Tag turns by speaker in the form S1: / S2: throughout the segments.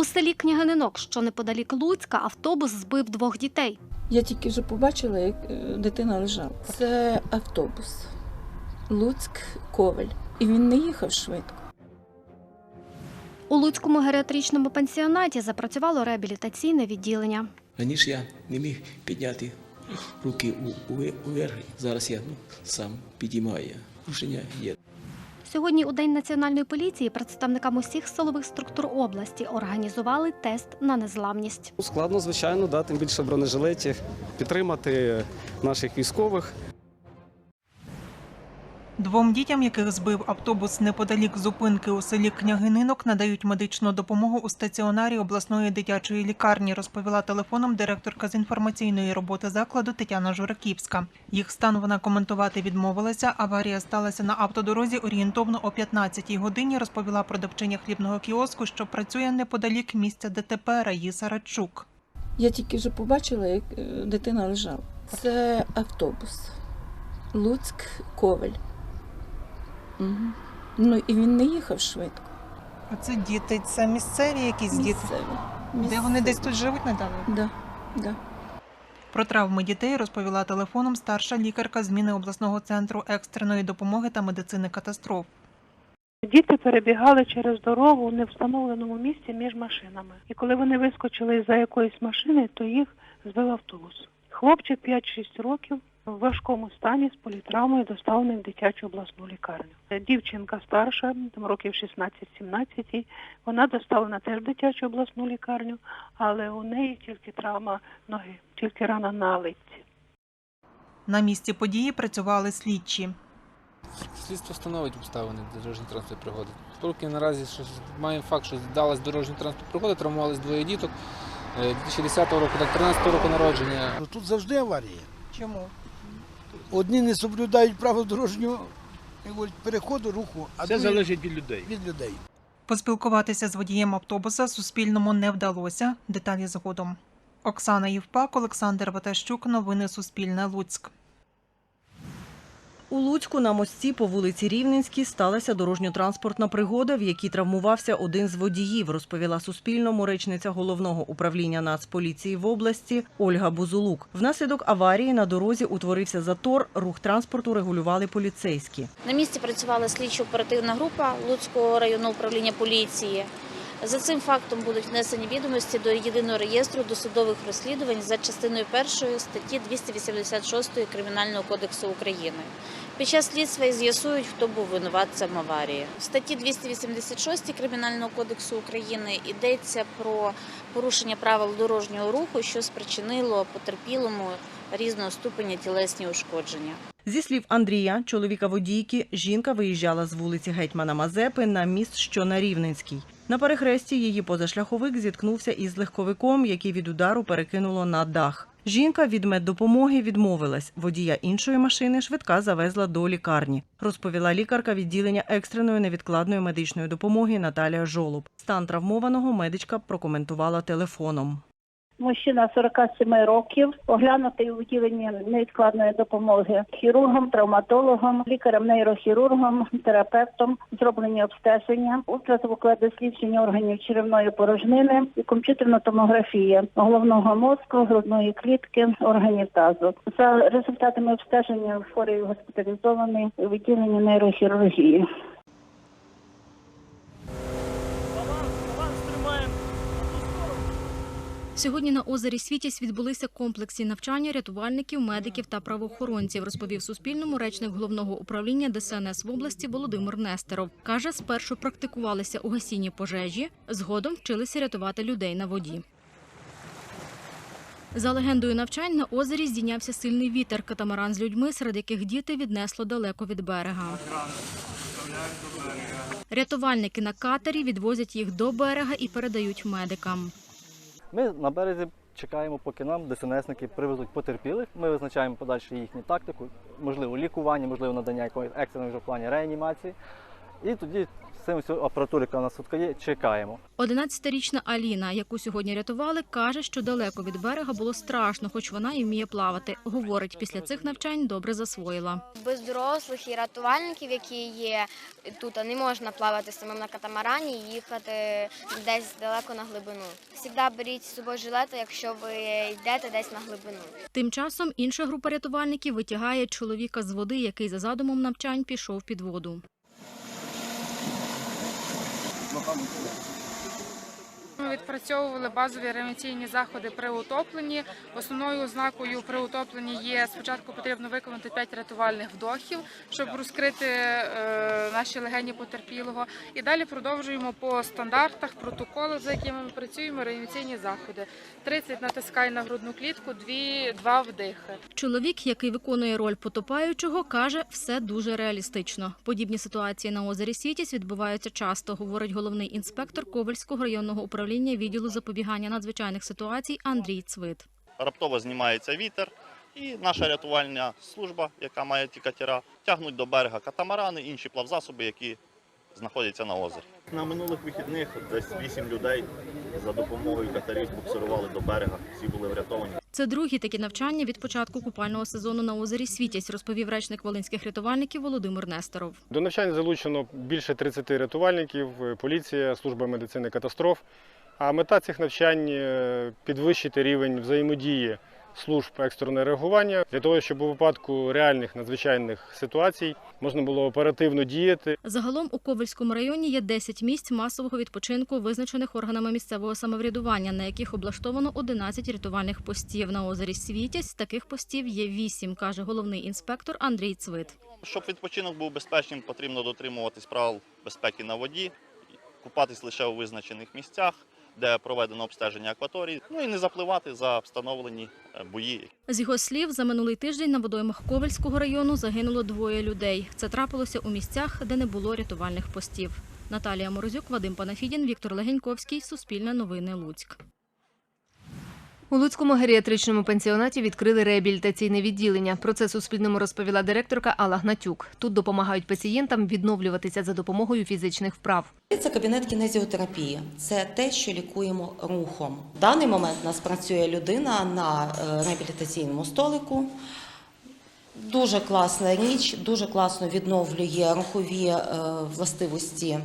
S1: У селі Княгининок, що неподалік Луцька, автобус збив двох дітей.
S2: Я тільки вже побачила, як е, дитина лежала. Це автобус Луцьк Ковель. І він не їхав швидко.
S1: У Луцькому геріатричному пансіонаті запрацювало реабілітаційне відділення.
S3: Раніше я не міг підняти руки у- у- уверх. Зараз я ну, сам підіймаю. Рушення є.
S1: Сьогодні у День національної поліції представникам усіх силових структур області організували тест на незламність.
S4: Складно, звичайно, да, тим більше бронежилетів, підтримати наших військових.
S5: Двом дітям, яких збив автобус неподалік зупинки у селі Княгининок, надають медичну допомогу у стаціонарі обласної дитячої лікарні, розповіла телефоном директорка з інформаційної роботи закладу Тетяна Жураківська. Їх стан вона коментувати відмовилася. Аварія сталася на автодорозі орієнтовно о 15-й годині. Розповіла продавчиня хлібного кіоску, що працює неподалік місця ДТП Раїса Радчук.
S2: Я тільки вже побачила, як е, дитина лежала. Це автобус Луцьк Ковель. Угу. Ну і він не їхав швидко.
S5: А це діти, це місцеві якісь діти.
S2: Місцеві.
S5: Де вони десь тут живуть недавно?
S2: Да, да.
S5: Про травми дітей розповіла телефоном старша лікарка зміни обласного центру екстреної допомоги та медицини катастроф.
S6: Діти перебігали через дорогу у невстановленому місці між машинами. І коли вони вискочили за якоїсь машини, то їх збив автобус. Хлопчик 5-6 років в важкому стані з політравмою доставлений в дитячу обласну лікарню. Дівчинка старша, там років 16-17, вона доставлена теж в дитячу обласну лікарню, але у неї тільки травма ноги, тільки рана на литці.
S5: На місці події працювали слідчі.
S7: Слідство встановить обставини дорожньої транспортної пригоди. Поки наразі що маємо факт, що здалась дорожня транспортна пригода, травмувались двоє діток е, 2010 року та 2013 року народження.
S8: Ну, Тут завжди аварії.
S5: Чому?
S8: Одні не соблюдають право дорожнього переходу руху, а
S9: Все
S8: другі
S9: залежить від людей.
S8: від людей.
S5: Поспілкуватися з водієм автобуса Суспільному не вдалося. Деталі згодом. Оксана Євпак, Олександр Ватащук. Новини Суспільне. Луцьк.
S10: У Луцьку на мості по вулиці Рівненській сталася дорожньо-транспортна пригода, в якій травмувався один з водіїв, розповіла Суспільному речниця головного управління Нацполіції в області Ольга Бузулук. Внаслідок аварії на дорозі утворився затор, рух транспорту регулювали поліцейські.
S11: На місці працювала слідчо-оперативна група Луцького районного управління поліції. За цим фактом будуть внесені відомості до єдиного реєстру досудових розслідувань за частиною першої статті 286 Кримінального кодексу України. Під час слідства і з'ясують, хто був винуватцем аварії. В статті 286 Кримінального кодексу України йдеться про порушення правил дорожнього руху, що спричинило потерпілому різного ступеня тілесні ушкодження.
S10: Зі слів Андрія, чоловіка водійки, жінка виїжджала з вулиці Гетьмана Мазепи на міст, що на Рівненській. На перехресті її позашляховик зіткнувся із легковиком, який від удару перекинуло на дах. Жінка від меддопомоги відмовилась. Водія іншої машини швидка завезла до лікарні, розповіла лікарка відділення екстреної невідкладної медичної допомоги Наталія Жолоб. Стан травмованого медичка прокоментувала телефоном.
S6: Мужчина 47 років, оглянутий у відділенні невідкладної допомоги хірургом, травматологом, лікарем-нейрохірургом, терапевтом, зроблені обстеження, ультразвукове дослідження органів черевної порожнини і комп'ютерна томографія головного мозку, грудної клітки, органів тазу. За результатами обстеження хворий госпіталізований у відділенні нейрохірургії.
S1: Сьогодні на озері Світязь відбулися комплексні навчання рятувальників, медиків та правоохоронців, розповів Суспільному речник головного управління ДСНС в області Володимир Нестеров. Каже, спершу практикувалися у гасінні пожежі, згодом вчилися рятувати людей на воді. За легендою навчань на озері здійнявся сильний вітер. Катамаран з людьми, серед яких діти віднесло далеко від берега. Рятувальники на катері відвозять їх до берега і передають медикам.
S4: Ми на березі чекаємо, поки нам ДСНСники привезуть потерпілих. Ми визначаємо подальшу їхню тактику, можливо, лікування, можливо, надання якоїсь екстреної вже плані реанімації.
S12: І тоді цим всю апаратуру, яка у нас тут є, чекаємо.
S4: 11-річна Аліна, яку сьогодні рятували, каже, що далеко від берега було страшно, хоч вона і вміє плавати. Говорить, після цих навчань добре засвоїла.
S9: Без дорослих і рятувальників, які є тут, не можна плавати самим на катамарані і їхати десь далеко на глибину. Завжди беріть з собою жилети, якщо ви йдете десь на глибину.
S4: Тим часом інша група рятувальників витягає чоловіка з води, який за задумом навчань пішов під воду. local tá muito.
S13: Ми відпрацьовували базові реанімаційні заходи при утопленні. Основною ознакою при утопленні є спочатку потрібно виконати 5 рятувальних вдохів, щоб розкрити е, наші легені потерпілого. І далі продовжуємо по стандартах, протоколах, за якими ми працюємо, реанімаційні заходи. 30 натискань на грудну клітку, 2, 2 вдихи.
S4: Чоловік, який виконує роль потопаючого, каже, все дуже реалістично. Подібні ситуації на озері Сітіс відбуваються часто, говорить головний інспектор Ковальського районного управління відділу запобігання надзвичайних ситуацій Андрій Цвит.
S14: раптово знімається вітер, і наша рятувальна служба, яка має ті катера, тягнуть до берега катамарани, інші плавзасоби, які знаходяться на озері. На минулих вихідних десь 8 людей за допомогою катерів буксирували до берега. Всі були врятовані.
S4: Це другі такі навчання від початку купального сезону на озері Світязь, розповів речник волинських рятувальників Володимир Несторов.
S15: До навчань залучено більше 30 рятувальників, поліція, служба медицини катастроф. А мета цих навчань е, підвищити рівень взаємодії служб екстреного реагування для того, щоб у випадку реальних надзвичайних ситуацій можна було оперативно діяти.
S4: Загалом у Ковальському районі є 10 місць масового відпочинку, визначених органами місцевого самоврядування, на яких облаштовано 11 рятувальних постів. На озері Світязь таких постів є 8, каже головний інспектор Андрій Цвит.
S14: Щоб відпочинок був безпечним, потрібно дотримуватись правил безпеки на воді, купатись лише у визначених місцях, де проведено обстеження акваторії, ну і не запливати за встановлені е, бої,
S4: З його слів, за минулий тиждень на водоймах Ковальського району загинуло двоє людей. Це трапилося у місцях, де не було рятувальних постів. Наталія Морозюк, Вадим Панафідін, Віктор Легеньковський. Суспільне новини Луцьк.
S16: У Луцькому геріатричному пенсіонаті відкрили реабілітаційне відділення. Про це Суспільному розповіла директорка Алла Гнатюк. Тут допомагають пацієнтам відновлюватися за допомогою фізичних вправ.
S17: Це кабінет кінезіотерапії. Це те, що лікуємо рухом. В даний момент у нас працює людина на е, реабілітаційному столику. Дуже класна річ, дуже класно відновлює рухові е, властивості,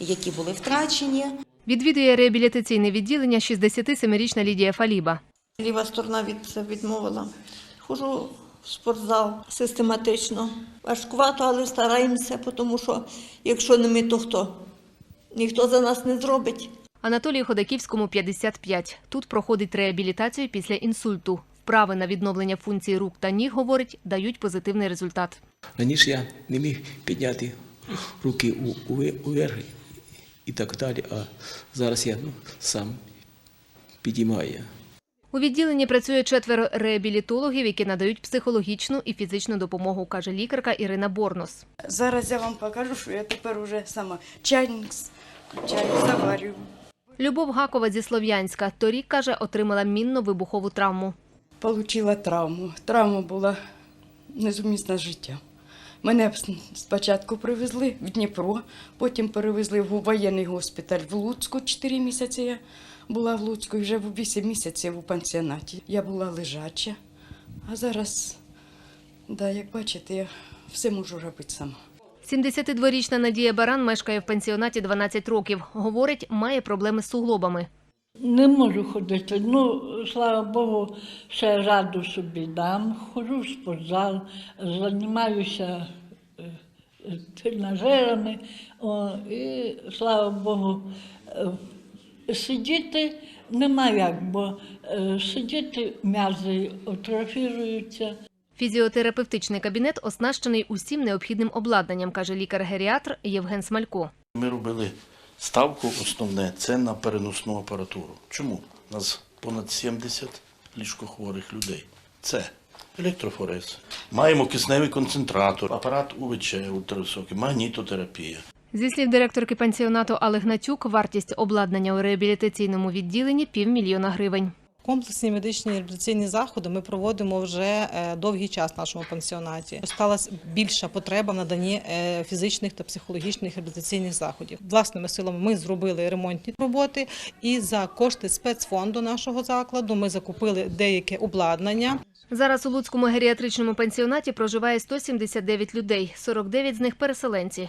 S17: які були втрачені.
S16: Відвідує реабілітаційне відділення 67-річна Лідія Фаліба.
S18: Ліва сторона від це відмовила. Хожу в спортзал систематично. Важкувато, але стараємося, тому що якщо не ми, то хто? Ніхто за нас не зробить.
S16: Анатолію Ходаківському 55. Тут проходить реабілітацію після інсульту. Вправи на відновлення функцій рук та ніг, говорить, дають позитивний результат.
S19: Раніше я не міг підняти руки у, уверх і так далі, а зараз я ну, сам підіймаю.
S16: У відділенні працює четверо реабілітологів, які надають психологічну і фізичну допомогу, каже лікарка Ірина Борнос.
S20: Зараз я вам покажу, що я тепер уже сама чайник чай заварюю.
S16: Любов Гакова зі Слов'янська торік, каже, отримала мінно-вибухову травму.
S20: Получила травму. Травма була незумісна з життям. Мене спочатку привезли в Дніпро, потім перевезли в воєнний госпіталь в Луцьку. Чотири місяці я була в Луцьку і вже в 8 місяців у пансіонаті. Я була лежача, а зараз, да, як бачите, я все можу робити сама.
S16: 72-річна Надія Баран мешкає в пансіонаті 12 років. Говорить, має проблеми з суглобами.
S10: Не можу ходити. Ну, слава Богу, ще раду собі дам. Ходжу в спортзал, займаюся е, е, тренажерами. О, і слава Богу, е, сидіти нема як, бо е, сидіти м'язи атрофіруються.
S16: Фізіотерапевтичний кабінет оснащений усім необхідним обладнанням, каже лікар-геріатр Євген Смалько.
S21: Ми робили ставку основне це на переносну апаратуру. Чому? У нас понад 70 ліжкохворих людей. Це електрофорез. Маємо кисневий концентратор, апарат УВЧ ультрависокий, магнітотерапія.
S16: Зі слів директорки пансіонату Алли Гнатюк, вартість обладнання у реабілітаційному відділенні півмільйона гривень.
S22: Комплексні медичні реабілітаційні заходи ми проводимо вже е, довгий час в нашому пансіонаті. Сталася більша потреба в наданні е, фізичних та психологічних реабілітаційних заходів. Власними силами ми зробили ремонтні роботи, і за кошти спецфонду нашого закладу ми закупили деяке обладнання.
S16: Зараз у Луцькому геріатричному пансіонаті проживає 179 людей, 49 з них переселенці.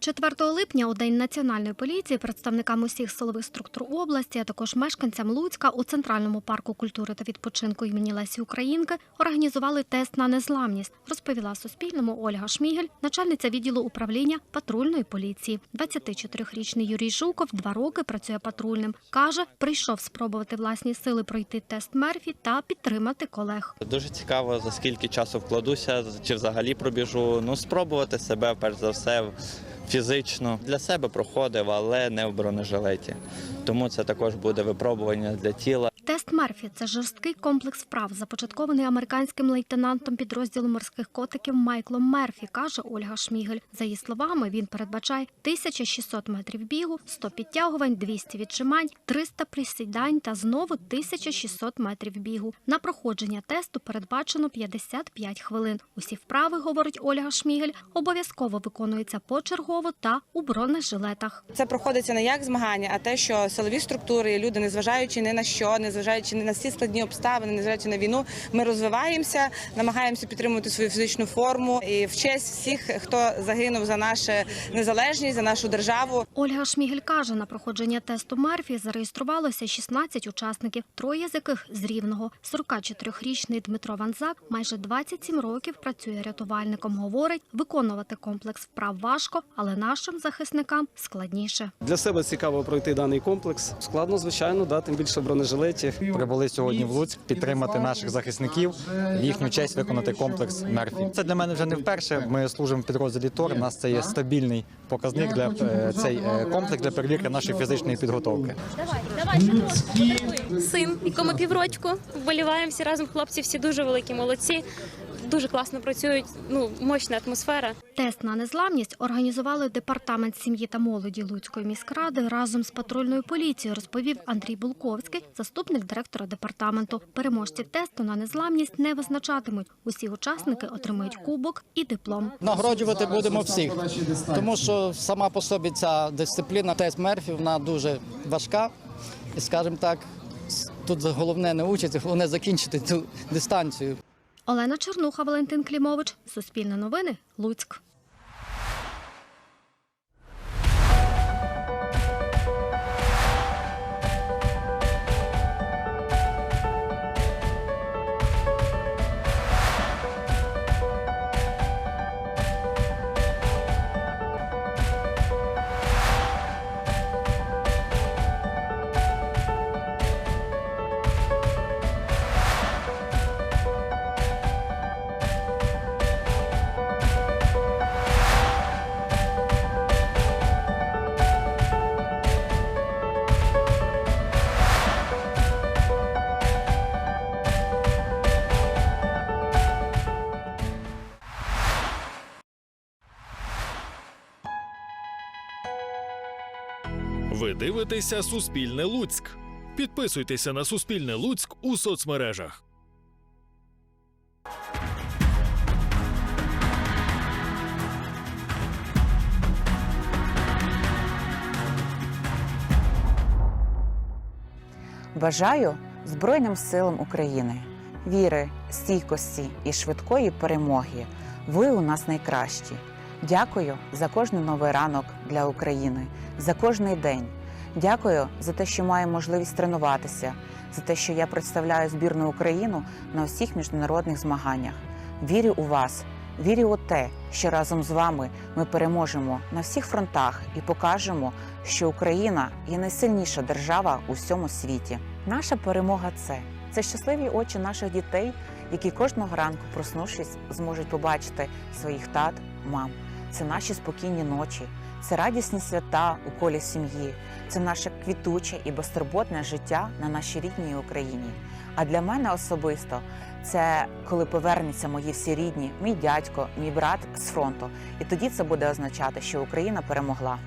S1: 4 липня у День національної поліції представникам усіх силових структур області, а також мешканцям Луцька у Центральному парку культури та відпочинку імені Лесі Українки організували тест на незламність, розповіла Суспільному Ольга Шмігель, начальниця відділу управління патрульної поліції. 24-річний Юрій Жуков два роки працює патрульним. Каже, прийшов спробувати власні сили пройти тест Мерфі та підтримати колег.
S23: Дуже цікаво, за скільки часу вкладуся, чи взагалі пробіжу. Ну, спробувати себе, перш за все, фізично. Для себе проходив, але не в бронежилеті. Тому це також буде випробування для тіла.
S1: Тест Мерфі це жорсткий комплекс вправ, започаткований американським лейтенантом підрозділу морських котиків Майклом Мерфі, каже Ольга Шмігель. За її словами, він передбачає 1600 метрів бігу, 100 підтягувань, 200 віджимань, 300 присідань та знову 1600 метрів бігу. На проходження тесту передбачено 55 хвилин. Усі вправи, говорить Ольга Шмігель, обов'язково виконуються почергово та у бронежилетах.
S24: Це проходиться не як змагання, а те, що силові структури, люди, незважаючи ні на що, незважаючи ні на всі складні обставини, незважаючи на війну, ми розвиваємося, намагаємося підтримувати свою фізичну форму і в честь всіх, хто загинув за нашу незалежність, за нашу державу.
S1: Ольга Шмігель каже, на проходження тесту Мерфі зареєструвалося 16 учасників, троє з яких з Рівного. 44-річний Дмитро Ванзак майже 27 років працює рятувальником. Говорить, виконувати комплекс вправ важко, але нашим захисникам складніше.
S25: Для себе цікаво пройти даний комплекс. Складно, звичайно, да, тим більше в бронежилеті.
S26: Прибули сьогодні в Луцьк підтримати наших захисників, в їхню честь виконати комплекс Мерфі. Це для мене вже не вперше. Ми служимо в підрозділі ТОР. У нас це є стабільний показник для е, цей е, комплекс для перевірки нашої фізичної підготовки.
S27: Син, якому піврочку, вболіваємо всі разом. Хлопці всі дуже великі молодці, дуже класно працюють. Ну, мощна атмосфера.
S1: Тест на незламність організували департамент сім'ї та молоді Луцької міськради разом з патрульною поліцією, розповів Андрій Булковський, заступник директора департаменту. Переможці тесту на незламність не визначатимуть. Усі учасники отримують кубок і диплом.
S28: Нагороджувати будемо всіх, тому що сама по собі ця дисципліна тест Мерфі вона дуже важка. І, скажімо так, тут головне не участь, головне закінчити цю дистанцію.
S1: Олена Чернуха, Валентин Клімович, Суспільне новини, Луцьк.
S29: Дивитеся Суспільне Луцьк. Підписуйтеся на Суспільне Луцьк у соцмережах.
S30: Бажаю Збройним силам України віри, стійкості і швидкої перемоги. Ви у нас найкращі. Дякую за кожний новий ранок для України, за кожний день. Дякую за те, що маю можливість тренуватися, за те, що я представляю збірну Україну на всіх міжнародних змаганнях. Вірю у вас, вірю у те, що разом з вами ми переможемо на всіх фронтах і покажемо, що Україна є найсильніша держава у всьому світі. Наша перемога це це щасливі очі наших дітей, які кожного ранку, проснувшись, зможуть побачити своїх тат, мам. Це наші спокійні ночі, це радісні свята у колі сім'ї, це наше квітуче і безтурботне життя на нашій рідній Україні. А для мене особисто це коли повернуться мої всі рідні, мій дядько, мій брат з фронту. І тоді це буде означати, що Україна перемогла.